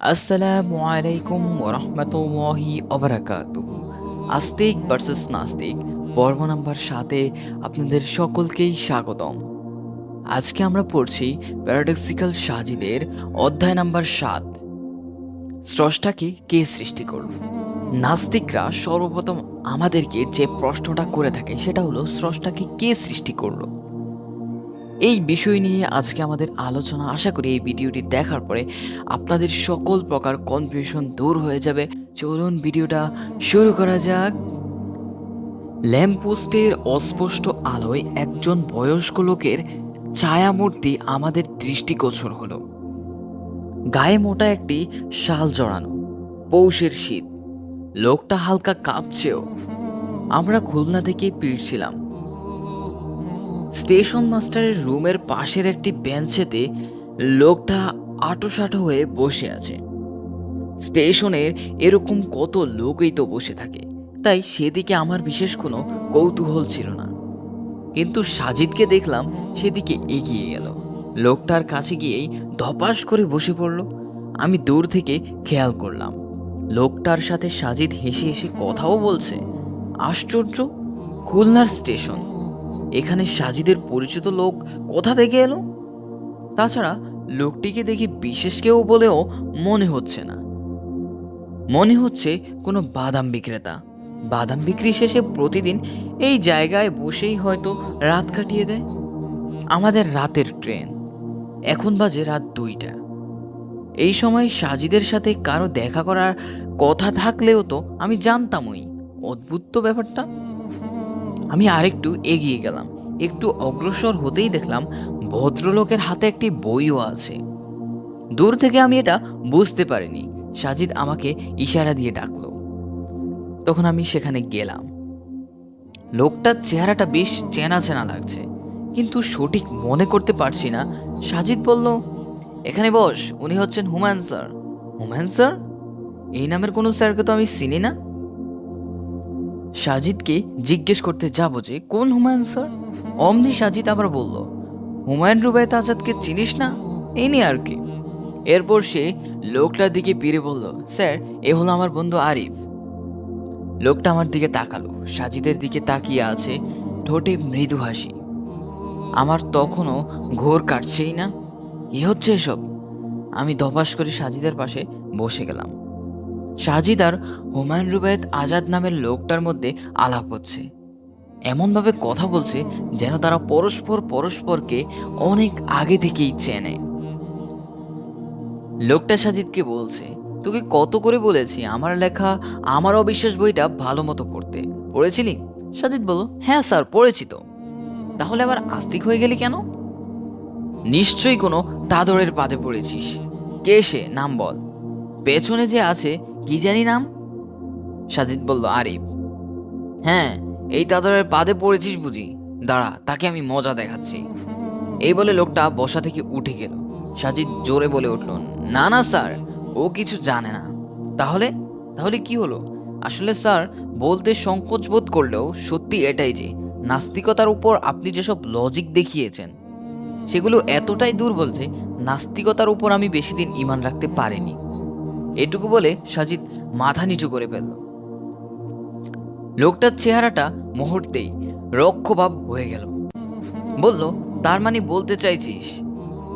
আসসালামু আলাইকুম ওরহমতুল্লাহি ওবরাকাতু আস্তিক ভার্সেস নাস্তিক পর্ব নাম্বার সাতে আপনাদের সকলকেই স্বাগতম। আজকে আমরা পড়ছি প্যারাডক্সিক্যাল সাজিদের অধ্যায় নাম্বার সাত। স্রষ্টাকে কে সৃষ্টি করল? নাস্তিকরা সর্বপ্রথম আমাদেরকে যে প্রশ্নটা করে থাকে সেটা হলো, স্রষ্টাকে কে সৃষ্টি করল? এই বিষয় নিয়ে আজকে আমাদের আলোচনা, আশা করি এই ভিডিওটি দেখার পরে আপনাদের সকল প্রকার কনফিউশন দূর হয়ে যাবে। চলুন ভিডিওটা শুরু করা যাক। ল্যাম্পপোস্টের অস্পষ্ট আলোয় একজন বয়স্ক লোকের ছায়ামূর্তি আমাদের দৃষ্টিগোচর হলো। গায়ে মোটা একটি শাল জড়ানো, পৌষের শীত। লোকটা হালকা কাঁপছেও। আমরা খুলনা থেকে ফিরছিলাম। স্টেশন মাস্টারের রুমের পাশের একটি বেঞ্চেতে লোকটা আটোসাটো হয়ে বসে আছে। স্টেশনের এরকম কত লোকই তো বসে থাকে, তাই সেদিকে আমার বিশেষ কোনো কৌতূহল ছিল না। কিন্তু সাজিদকে দেখলাম সেদিকে এগিয়ে গেল। লোকটার কাছে গিয়েই ধপাস করে বসে পড়ল। আমি দূর থেকে খেয়াল করলাম, লোকটার সাথে সাজিদ হেসে হেসে কথাও বলছে, আশ্চর্য, খুলনার স্টেশন। এখানে সাজিদের পরিচিত লোক কোথা থেকে এলো? তাছাড়া লোকটিকে দেখে বিশেষ কেউ বলেও মনে হচ্ছে না। মনে হচ্ছে কোনো বাদাম বিক্রেতা। বাদাম বিক্রি শেষে প্রতিদিন এই জায়গায় বসেই হয়তো রাত কাটিয়ে দেয়। আমাদের রাতের ট্রেন। এখন বাজে রাত দুইটা। এই সময় সাজিদের সাথে কারও দেখা করার কথা থাকলেও তো আমি জানতামই। অদ্ভুত তো ব্যাপারটা। আমি আরেকটু এগিয়ে গেলাম। একটু অগ্রসর হতেই দেখলাম ভদ্রলোকের হাতে একটি বইও আছে। দূর থেকে আমি এটা বুঝতে পারিনি। সাজিদ আমাকে ইশারা দিয়ে ডাকলো। তখন আমি সেখানে গেলাম। লোকটার চেহারাটা বেশ চেনা চেনা লাগছে। কিন্তু সঠিক মনে করতে পারছি না। সাজিদ বলল, এখানে বস, উনি হচ্ছেন হুমায়ুন স্যার। হুমায়ুন স্যার? এই নামের কোনো স্যারকে তো আমি চিনি না। সাজিদকে জিজ্ঞেস করতে যাব যে, কোন হুমায়ুন স্যার? অমনি সাজিদ আবার বলল, হুমায়ুন রুবায়ত আজাদকে চিনিস না? এই নিয়ে আর কি? এরপর সে লোকটার দিকে ফিরে বলল, স্যার, এ হলো আমার বন্ধু আরিফ। লোকটা আমার দিকে তাকালো। সাজিদের দিকে তাকিয়ে আছে ঠোঁটে মৃদু হাসি। আমার তখনও ঘোর কাটছেই না? কি হচ্ছে এসব? আমি ধপাস করে সাজিদের পাশে বসে গেলাম। সাজিদ আর হুমায়ুন রুবায়ত আজাদ নামের লোকটার মধ্যে আলাপ হচ্ছে। এমনভাবে কথা বলছে যেন তারা পরস্পর পরস্পরকে অনেক আগে থেকেই চেনে। লোকটা সাজিদকে বলছে, তোকে কত করে বলেছি? আমার লেখা, আমার অবিশ্বাস বইটা ভালো মতো পড়তে। পড়েছিলি? সাজিদ বলল হ্যাঁ স্যার, পড়েছি তো। তাহলে আবার আস্তিক হয়ে গেলি কেন? নিশ্চয়ই কোনো তাদরের পাদে পড়েছিস। কে সে? নাম বল। পেছনে যে আছে কি জানি নাম? সাজিদ বলল, আরিফ। হ্যাঁ এই তাদরের পাদে পড়েছিস বুঝি। দাঁড়া, তাকে আমি মজা দেখাচ্ছি। এই বলে লোকটা বসা থেকে উঠে গেল। সাজিদ জোরে বলে উঠল, না না, স্যার, ও কিছু জানে না। তাহলে? তাহলে কি হলো? আসলে, স্যার, বলতে সংকোচ বোধ করলেও সত্যি এটাই যে, নাস্তিকতার উপর আপনি যেসব লজিক দেখিয়েছেন, সেগুলো এতটাই দুর্বল যে, নাস্তিকতার উপর আমি বেশি দিন ইমান রাখতে পারিনি। এটুকু বলে সাজিদ মাথা নিচু করে ফেলল। লোকটার চেহারাটা মুহূর্তেই রক্ষভাব হয়ে গেল। বলল, তার মানে বলতে চাইছিস,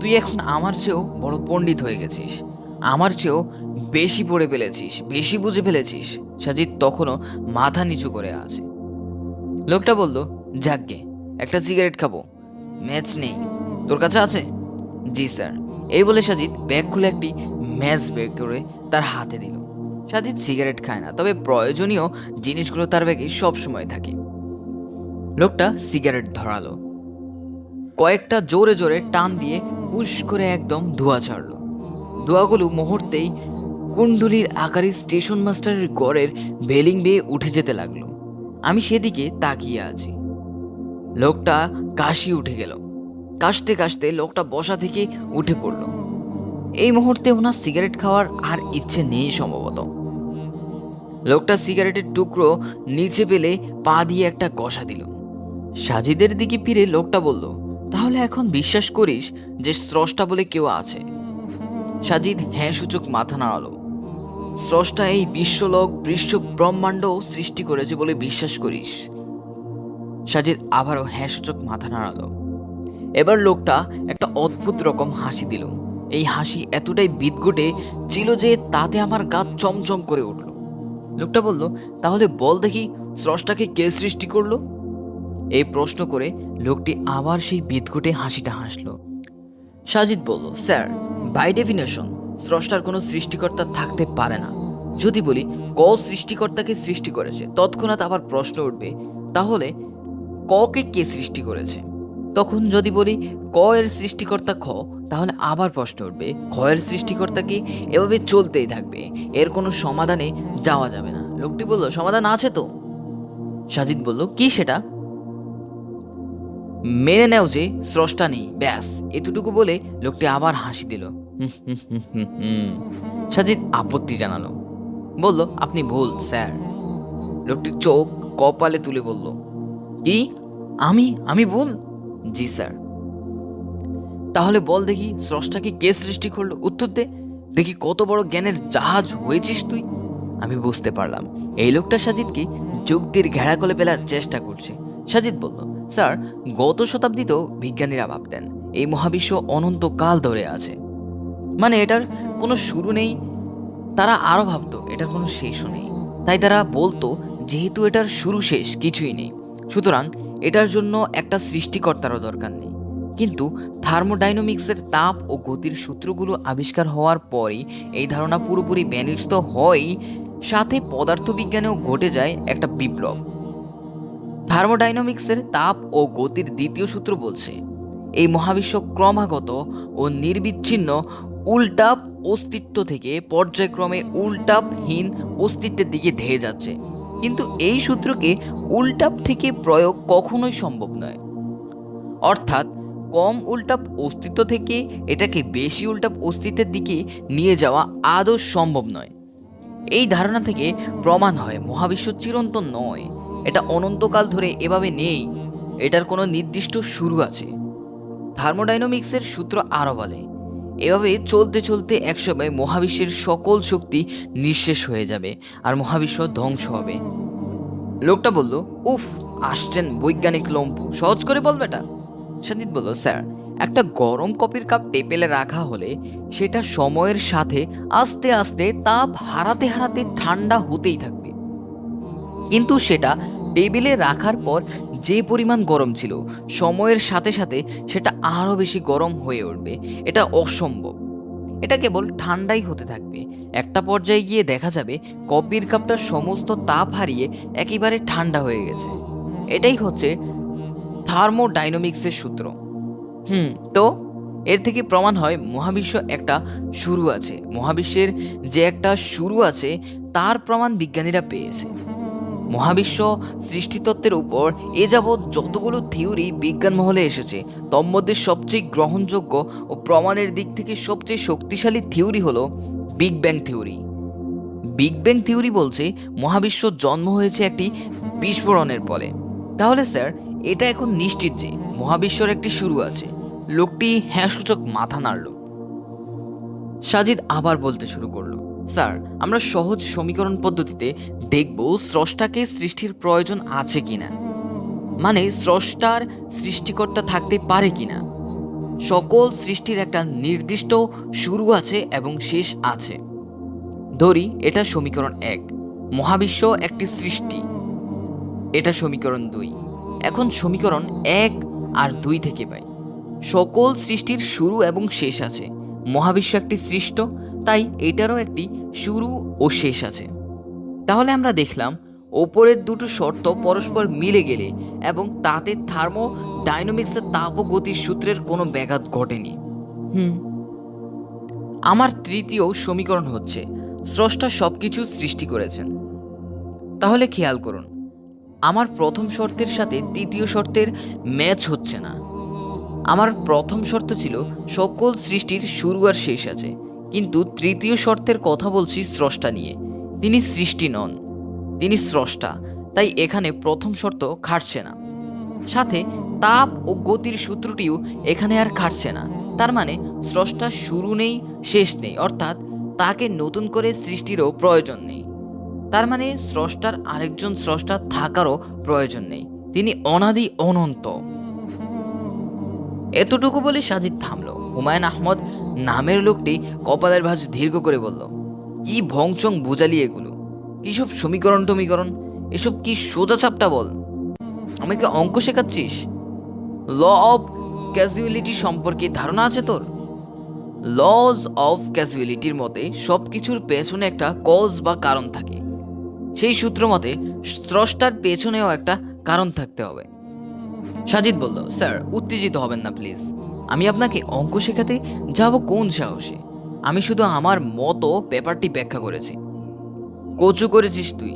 তুই এখন আমার চেয়েও বড় পণ্ডিত হয়ে গেছিস, আমার চেয়েও বেশি পড়ে ফেলেছিস, বেশি বুঝে ফেলেছিস। সাজিদ তখনও মাথা নিচু করে আছে। লোকটা বলল যাকগে একটা সিগারেট খাব। ম্যাচ নেই। তোর কাছে আছে? জি, স্যার। এই বলে সাজিদ ব্যাগ খুলে একটি ম্যাচ বের করে তার হাতে দিল। সাজিদ সিগারেট খায় না, তবে প্রয়োজনীয় জিনিসগুলো তার ব্যাগে সবসময় থাকে। লোকটা সিগারেট ধরালো। কয়েকটা জোরে জোরে টান দিয়ে হুশ করে একদম ধোঁয়া ছাড়লো। ধোঁয়াগুলো মুহূর্তেই কুণ্ডুলির আকারে স্টেশন মাস্টারের গড়ের বেলিং বেয়ে উঠে যেতে লাগল। আমি সেদিকে তাকিয়ে আছি। লোকটা কাশি উঠে গেল। কাশতে কাশতে লোকটা বসা থেকে উঠে পড়ল। এই মুহূর্তে ওনার সিগারেট খাওয়ার আর ইচ্ছে নেই সম্ভবত। লোকটা সিগারেটের টুকরো নিচে পেলে পা দিয়ে একটা কষা দিল। সাজিদের দিকে ফিরে লোকটা বলল, তাহলে এখন বিশ্বাস করিস যে স্রষ্টা বলে কেউ আছে? সাজিদ হ্যাঁ সূচক মাথা নাড়ালো। স্রষ্টা এই বিশ্বলোক বিশ্ব ব্রহ্মাণ্ড সৃষ্টি করেছে বলে বিশ্বাস করিস। সাজিদ আবারও হ্যাঁ সূচক মাথা নাড়ালো। এবার লোকটা একটা অদ্ভুত রকম হাসি দিল। এই হাসি এতটাই বিদঘুটে ছিল যে তাতে আমার গা চমচম করে উঠল। লোকটা বলল, তাহলে বল দেখি স্রষ্টাকে কে সৃষ্টি করল? এই প্রশ্ন করে লোকটি আবার সেই বিদঘুটে হাসিটা হাসলো। সাজিদ বলল, স্যার, বাই ডেফিনেশন স্রষ্টার কোনো সৃষ্টিকর্তা থাকতে পারে না। যদি বলি ক সৃষ্টিকর্তাকে সৃষ্টি করেছে, তৎক্ষণাৎ আবার প্রশ্ন উঠবে, তাহলে ককে কে সৃষ্টি করেছে? তখন যদি বলি ক এর সৃষ্টিকর্তা খ, তাহলে আবার প্রশ্ন উঠবে খ এর সৃষ্টিকর্তা কি? এভাবে চলতেই থাকবে, এর কোনো সমাধানে যাওয়া যাবে না। লোকটি বলল, সমাধান আছে তো? সাজিদ বলল, কি সেটা? মেনে নেও যে, স্রষ্টা নেই, ব্যাস, এতটুকু বলে লোকটি আবার হাসি দিল। সাজিদ আপত্তি জানালো। বলল, আপনি ভুল, স্যার। লোকটির চোখ কপালে তুলে বলল, কি? আমি? আমি ভুল? জি, স্যার। তাহলে বল দেখি, স্রষ্টাকে কে সৃষ্টি করল? উত্তর দে। দেখি কত বড় জ্ঞানের জাহাজ হয়েছিস তুই? আমি বুঝতে পারলাম। এই লোকটা সাজিদকে যুক্তির ঘেরা কলে ফেলার চেষ্টা করছে। সাজিদ বলল, স্যার, গত শতাব্দীতেও বিজ্ঞানীরা ভাবতেন, এই মহাবিশ্ব অনন্তকাল ধরে আছে। মানে এটার কোনো শুরু নেই, তারা আরও ভাবতো, এটার কোনো শেষও নেই। তাই তারা বলতো, যেহেতু এটার শুরু শেষ, কিছুই নেই। সুতরাং এটার জন্য একটা সৃষ্টিকর্তারও দরকার নেই। কিন্তু থার্মোডাইনামিক্সের তাপ ও গতির সূত্রগুলো আবিষ্কার হওয়ার পরই এই ধারণা পুরোপুরি ব্যানিত হয়ই সাথে পদার্থবিজ্ঞানেও ঘটে যায় একটা বিপ্লব। থার্মোডাইনামিক্সের তাপ ও গতির দ্বিতীয় সূত্র বলছে, এই মহাবিশ্ব ক্রমাগত ও নির্বিচ্ছিন্ন উল্টাপ অস্তিত্ব থেকে পর্যায়ক্রমে উল্টাপহীন অস্তিত্বের দিকে ধেয়ে যাচ্ছে। কিন্তু এই সূত্রকে উল্টাপ থেকে প্রয়োগ কখনোই সম্ভব নয়। অর্থাৎ কম উল্টাপ অস্তিত্ব থেকে এটাকে বেশি উল্টাপ অস্তিত্বের দিকে নিয়ে যাওয়া আদৌ সম্ভব নয়। এই ধারণা থেকে প্রমাণ হয়, মহাবিশ্ব চিরন্তন নয়। এটা অনন্তকাল ধরে এভাবে নেই। এটার কোনো নির্দিষ্ট শুরু আছে। থার্মোডাইনামিক্সের সূত্র আরও বলে এভাবে চলতে চলতে একসময় মহাবিশ্বের সকল শক্তি নিঃশেষ হয়ে যাবে আর মহাবিশ্ব ধ্বংস হবে। লোকটা বলল, উফ, আসছেন বৈজ্ঞানিক লম্পু সহজ করে বল বেটা। সঞ্জিত বলল, স্যার, একটা গরম কপির কাপ টেপেলে রাখা হলে সেটা সময়ের সাথে আস্তে আস্তে তাপ হারাতে হারাতে ঠান্ডা হতেই থাকবে। কিন্তু সেটা টেবিলে রাখার পর যে পরিমাণ গরম ছিল, সময়ের সাথে সাথে সেটা আরও বেশি গরম হয়ে উঠবে। এটা অসম্ভব। এটা কেবল ঠান্ডাই হতে থাকবে। একটা পর্যায়ে গিয়ে দেখা যাবে কপির কাপটা সমস্ত তাপ হারিয়ে একেবারে ঠান্ডা হয়ে গেছে। এটাই হচ্ছে থার্মোডাইনামিক্সের সূত্র। হুম, তো এর থেকে প্রমাণ হয় মহাবিশ্ব একটা শুরু আছে। মহাবিশ্বের যে একটা শুরু আছে, তার প্রমাণ বিজ্ঞানীরা পেয়েছে। মহাবিশ্ব, সৃষ্টিতত্ত্বের উপর এ যাবৎ যতগুলো থিওরি বিজ্ঞান মহলে এসেছে, তন্মধ্যে সবচেয়ে গ্রহণযোগ্য ও প্রমাণের দিক থেকে সবচেয়ে শক্তিশালী থিওরি হলো big bang theory. Big bang theory বলছে, মহাবিশ্ব জন্ম হয়েছে একটি বিস্ফোরণের ফলে। তাহলে স্যার, এটা এখন নিশ্চিত যে মহাবিশ্বর একটি শুরু আছে। লোকটি হ্যাঁ সূচক মাথা নাড়ল। সাজিদ আবার বলতে শুরু করল, স্যার, আমরা সহজ সমীকরণ পদ্ধতিতে দেখব স্রষ্টাকে সৃষ্টির প্রয়োজন আছে কিনা। মানে স্রষ্টার সৃষ্টিকর্তা থাকতে পারে কিনা। সকল সৃষ্টির একটা নির্দিষ্ট শুরু আছে এবং শেষ আছে। ধরি, এটা সমীকরণ এক। মহাবিশ্ব একটি সৃষ্টি। এটা সমীকরণ দুই। এখন সমীকরণ এক আর দুই থেকে পাই। সকল সৃষ্টির শুরু এবং শেষ আছে। মহাবিশ্ব একটি সৃষ্ট, তাই এটারও একটি শুরু ও শেষ আছে। তাহলে আমরা দেখলাম, ওপরের দুটো শর্ত পরস্পর মিলে গেলে এবং তাতে থার্মো ডাইনামিক্সের তাপ গতির সূত্রের কোনো ব্যাঘাত ঘটেনি। হুম। আমার তৃতীয় সমীকরণ হচ্ছে, স্রষ্টা সব কিছু সৃষ্টি করেছেন। তাহলে খেয়াল করুন, আমার প্রথম শর্তের সাথে তৃতীয় শর্তের ম্যাচ হচ্ছে না। আমার প্রথম শর্ত ছিল, সকল সৃষ্টির শুরু আর শেষ আছে, কিন্তু তৃতীয় শর্তের কথা বলছি স্রষ্টা নিয়ে। তিনি সৃষ্টি নন, তিনি স্রষ্টা, তাই এখানে প্রথম শর্ত খাটছে না। সাথে তাপ ও গতির সূত্রটিও এখানে আর খাটছে না, তার মানে স্রষ্টার শুরু নেই, শেষ নেই, অর্থাৎ তাকে নতুন করে সৃষ্টিরও প্রয়োজন নেই। তার মানে স্রষ্টার আরেকজন স্রষ্টা থাকারও প্রয়োজন নেই, তিনি অনাদি অনন্ত। এতটুকু বলে সাজিদ থামল। হুমায়ুন আহমদ নামের লোকটি কপালের ভাঁজ দীর্ঘ করে বলল কি ভংচং বোঝালি এগুলো? কিসব সমীকরণ টমীকরণ? এসব কি সোজা চাপটা বল? আমাকে অঙ্ক শেখাচ্ছিস? ল অফ ক্যাজুয়ালিটি সম্পর্কে ধারণা আছে তোর? লজ অফ ক্যাজুয়ালিটির মতে সব কিছুর পেছনে একটা কজ বা কারণ থাকে। সেই সূত্র মতে স্রষ্টার পেছনেও একটা কারণ থাকতে হবে। সাজিদ বলল, স্যার, উত্তেজিত হবেন না, প্লিজ। আমি আপনাকে অঙ্ক শেখাতে যাব কোন সাহসে? আমি শুধু আমার মতো পেপারটি ব্যাখ্যা করেছি। কচু করেছিস তুই।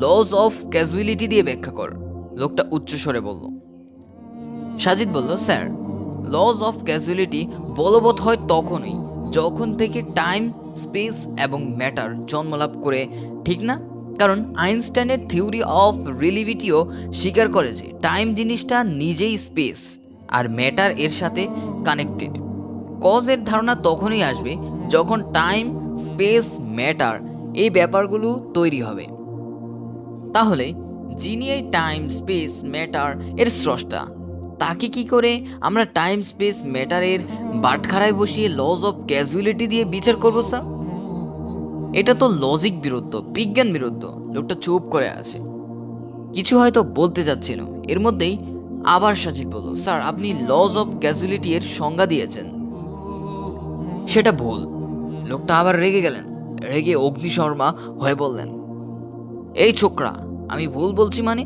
লস অফ ক্যাজুয়ালিটি দিয়ে ব্যাখ্যা কর। লোকটা উচ্চস্বরে বলল। সাজিদ বলল, স্যার লস অফ ক্যাজুয়ালিটি বলবৎ হয় তখনই যখন থেকে টাইম স্পেস এবং ম্যাটার জন্মলাভ করে, ঠিক না? কারণ আইনস্টাইনের থিওরি অফ রিলিভিটিও স্বীকার করে যে টাইম জিনিসটা নিজেই স্পেস আর ম্যাটার এর সাথে কানেক্টেড কজের ধারণা তখনই আসবে যখন টাইম স্পেস ম্যাটার এই ব্যাপারগুলো তৈরি হবে। তাহলে যিনি এই টাইম স্পেস ম্যাটার এর স্রষ্টা, তাকে কি করে আমরা টাইম স্পেস ম্যাটারের বাটখারায় বসিয়ে লজ অফ ক্যাজুয়ালিটি দিয়ে বিচার করব স্যার এটা তো লজিক বিরুদ্ধ, বিজ্ঞান বিরুদ্ধ, লোকটা চুপ করে আছে। কিছু হয়তো বলতে যাচ্ছিল এর মধ্যেই আবার সাজিদ বলল স্যার আপনি লজ অফ ক্যাজুয়ালিটি এর সংজ্ঞা দিয়েছেন। সেটা ভুল লোকটা আবার রেগে গেলেন। রেগে অগ্নিশর্মা হয়ে বললেন, এই ছোকরা, আমি ভুল বলছি মানে?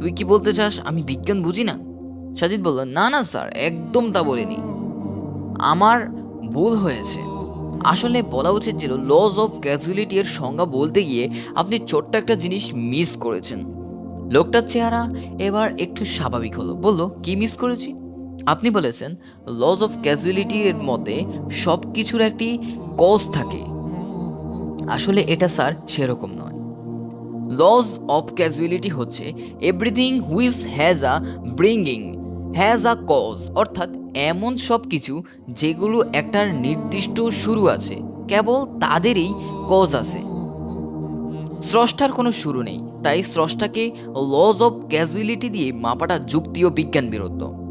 তুই কি বলতে চাস? আমি বিজ্ঞান বুঝি না? সাজিদ বলল, না না, স্যার, একদম তা বলিনি। আমার ভুল হয়েছে। আসলে বলা উচিত ছিল লজ অফ ক্যাজুয়ালিটি এর সংজ্ঞা বলতে গিয়ে আপনি ছোট্ট একটা জিনিস মিস করেছেন। লোকটার চেহারা এবার একটু স্বাভাবিক হলো। বলল, কি মিস করেছি? আপনি বলেছেন লজ অফ ক্যাজুয়ালিটি এর মতে সব কিছুর একটি কজ থাকে। আসলে এটা, স্যার, সেরকম নয়। লজ অফ ক্যাজুয়ালিটি হচ্ছে everything which has a bringing has a cause অর্থাৎ এমন সব কিছু যেগুলো একটা নির্দিষ্ট শুরু আছে, কেবল তাদেরই কজ আছে। স্রষ্টার কোনো শুরু নেই, তাই স্রষ্টাকে লজ অফ ক্যাজুয়ালিটি দিয়ে মাপাটা যুক্তি ও বিজ্ঞান বিরুদ্ধ।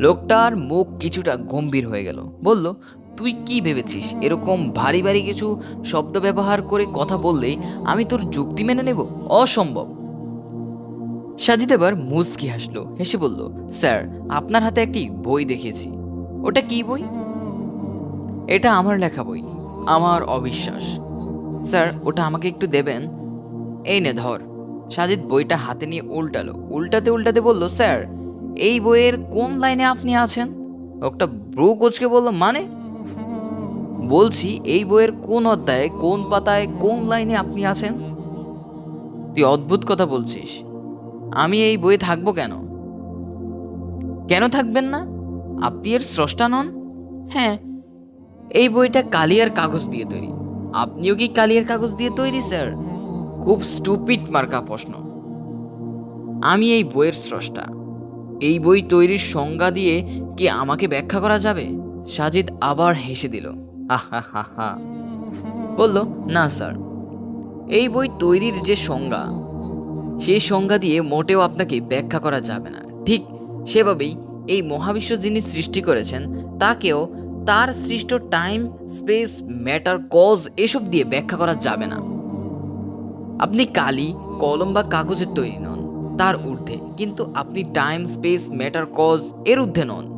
লোকটার মুখ কিছুটা গম্ভীর হয়ে গেল। বলল, তুই কি ভেবেছিস? এরকম ভারী ভারী কিছু শব্দ ব্যবহার করে কথা বললে আমি তোর যুক্তি মেনে নেব? অসম্ভব! সাজিদ এবার মুচকি হাসলো। হেসে বলল, স্যার, আপনার হাতে একটি বই দেখেছি ওটা কি বই? এটা আমার লেখা বই, আমার অবিশ্বাস। স্যার, ওটা আমাকে একটু দেবেন? এই নে, ধর। সাজিদ বইটা হাতে নিয়ে উল্টালো। উল্টাতে উল্টাতে বলল, স্যার এই বইয়ের কোন লাইনে আপনি আছেন? একটা ব্রু কোচকে বলল মানে? বলছি এই বইয়ের কোন অধ্যায়ে কোন পাতায় কোন লাইনে আপনি আছেন? তুই অদ্ভুত কথা বলছিস। আমি এই বইয়ে থাকব কেন? কেন থাকবেন না? আপনি এর স্রষ্টা নন? হ্যাঁ। এই বইটা কালিয়ার কাগজ দিয়ে তৈরি। আপনিও কি কালিয়ার কাগজ দিয়ে তৈরি স্যার? খুব স্টুপিড মার্কা প্রশ্ন। আমি এই বইয়ের স্রষ্টা। এই বই তৈরির সংজ্ঞা দিয়ে কি আমাকে ব্যাখ্যা করা যাবে? সাজিদ আবার হেসে দিল, হা হা হা বলল, না, স্যার। এই বই তৈরির যে সংজ্ঞা সেই সংজ্ঞা দিয়ে মোটেও আপনাকে ব্যাখ্যা করা যাবে না। ঠিক সেভাবেই এই মহাবিশ্ব যিনি সৃষ্টি করেছেন, তাকেও তার সৃষ্ট টাইম, স্পেস, ম্যাটার, কজ এসব দিয়ে ব্যাখ্যা করা যাবে না। আপনি কালি, কলম বা কাগজের তৈরি নন। তার ঊর্ধ্বে। কিন্তু আপনি টাইম স্পেস ম্যাটার কজ এর ঊর্ধ্বে নন।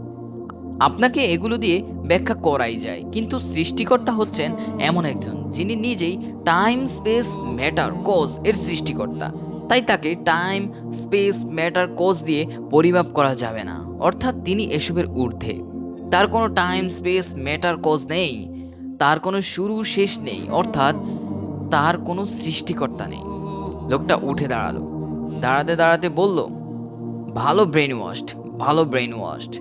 আপনাকে এগুলো দিয়ে ব্যাখ্যা করাই যায়। কিন্তু সৃষ্টিকর্তা হচ্ছেন এমন একজন, যিনি নিজেই টাইম স্পেস ম্যাটার কজ এর সৃষ্টিকর্তা। তাই তাকে টাইম স্পেস ম্যাটার কজ দিয়ে পরিমাপ করা যাবে না। অর্থাৎ তিনি এসবের ঊর্ধ্বে। তার কোনো টাইম স্পেস ম্যাটার কজ নেই। তার কোনো শুরু, শেষ নেই। অর্থাৎ তার কোনো সৃষ্টিকর্তা নেই। লোকটা উঠে দাঁড়াল। দাঁড়াতে দাঁড়াতে বলল, ভালো ব্রেন ওয়াশড ভালো ব্রেন ওয়াশড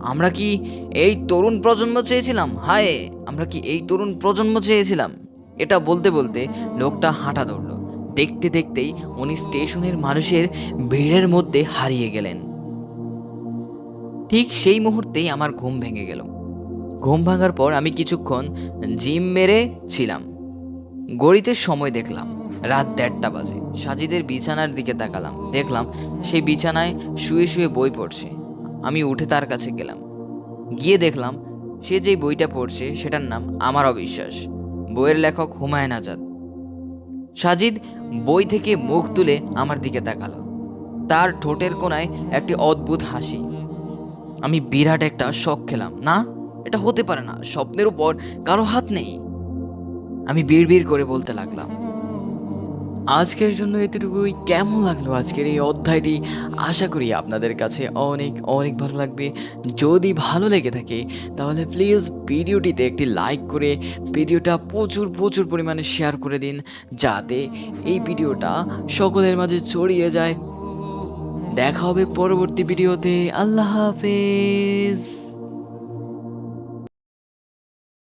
আমরা কি এই তরুণ প্রজন্ম চেয়েছিলাম? হায়, আমরা কি এই তরুণ প্রজন্ম চেয়েছিলাম? এটা বলতে বলতে লোকটা হাঁটা ধরল। দেখতে দেখতেই উনি স্টেশনের মানুষের ভিড়ের মধ্যে হারিয়ে গেলেন। ঠিক সেই মুহূর্তেই আমার ঘুম ভেঙে গেল। ঘুম ভাঙার পর আমি কিছুক্ষণ জিম মেরে ছিলাম। গড়িতে সময় দেখলাম। রাত দেড়টা বাজে। সাজিদের বিছানার দিকে তাকালাম। দেখলাম সেই বিছানায় শুয়ে শুয়ে বই পড়ছে। আমি উঠে তার কাছে গেলাম। গিয়ে দেখলাম সে যেই বইটা পড়ছে সেটার নাম আমার অবিশ্বাস। বইয়ের লেখক হুমায়ুন আজাদ। সাজিদ বই থেকে মুখ তুলে আমার দিকে তাকালো। তার ঠোঁটের কোনায় একটি অদ্ভুত হাসি। আমি বিরাট একটা শখ খেলাম। না, এটা হতে পারে না। স্বপ্নের উপর কারও হাত নেই। আমি বিড় বিড় করে বলতে লাগলাম আজকের জন্য এতটুকুই। কেমন লাগল আজকের এই অধ্যায়টি? আশা করি আপনাদের কাছে অনেক অনেক ভালো লাগবে। যদি ভালো লেগে থাকে, তাহলে প্লিজ ভিডিওটিতে একটি লাইক করে ভিডিওটা প্রচুর প্রচুর পরিমাণে শেয়ার করে দিন, যাতে এই ভিডিওটা সকলের মাঝে ছড়িয়ে যায়। দেখা হবে পরবর্তী ভিডিওতে। আল্লাহ হাফেজ।